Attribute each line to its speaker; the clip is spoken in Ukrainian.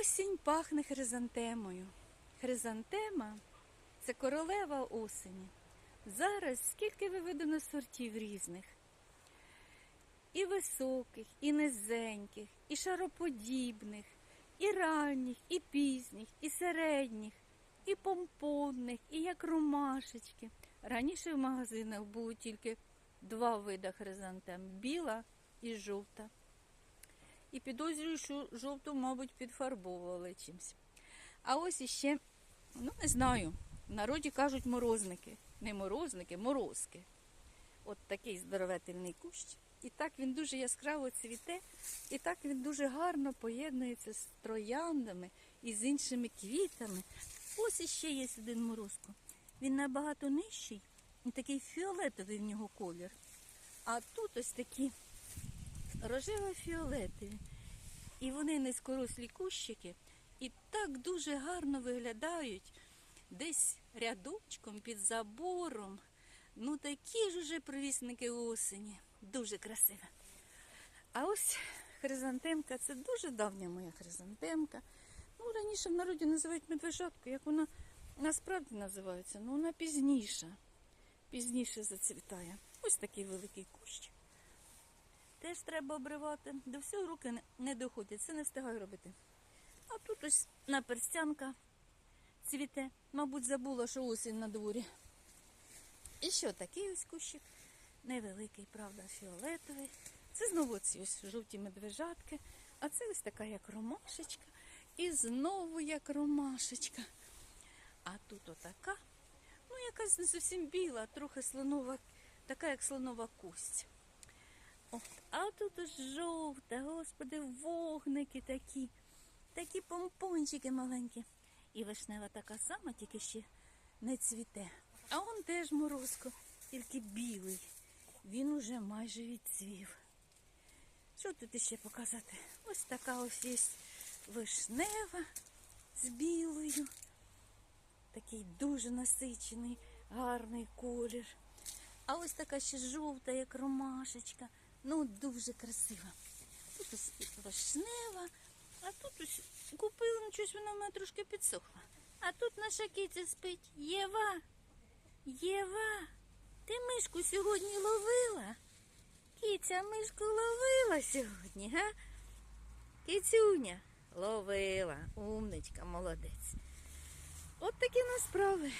Speaker 1: Осінь пахне хризантемою. Хризантема це королева осені. Зараз скільки виведено сортів різних. І високих, і низеньких, і шароподібних, і ранніх, і пізніх, і середніх, і помпонних, і як ромашечки. Раніше в магазинах було тільки два види хризантем біла і жовта. І підозрюю, що жовту, мабуть, підфарбовували чимось. А ось іще, ну не знаю, в народі кажуть морозники. Не морозники, морозки. От такий здоровительний кущ. І так він дуже яскраво цвіте, і так він дуже гарно поєднується з трояндами і з іншими квітами. Ось іще є один морозко. Він набагато нижчий, і такий фіолетовий в нього колір. А тут ось такі рожево-фіолетові. І вони низькорослі кущики, і так дуже гарно виглядають десь рядочком під забором. Ну такі ж уже провісники осені. Дуже красиве. А ось хризантемка це дуже давня моя хризантемка. Ну, раніше в народі називають медвежатку, як вона насправді називається, ну вона пізніша. Пізніше зацвітає. Ось такий великий кущ. Теж треба обривати. До всього руки не- доходять, це не встигаю робити. А тут ось наперстянка цвіте. Мабуть, забула, що осінь на дворі. І що такий ось кущик? Невеликий, правда, фіолетовий. Це знову ці ось жовті медвежатки, а це ось така як ромашечка. І знову як ромашечка. А тут отака, ну якась не зовсім біла, трохи слонова, така як слонова кость. От, а тут жовта, господи, вогники такі, такі помпончики маленькі. І вишнева така сама, тільки ще не цвіте. А он теж морозко, тільки білий. Він уже майже відцвів. Що тут іще показати? Ось така ось є вишнева з білою. Такий дуже насичений, гарний колір. А ось така ще жовта, як ромашечка. Ну, дуже красива. Тут ось вишнева, а тут ось купила, ну щось вона в мене трошки підсохла. А тут наша киця спить. Єва, Єва, ти мишку сьогодні ловила? Киця мишку ловила сьогодні, га? Кицюня ловила, умничка, молодець. От такі у нас справи.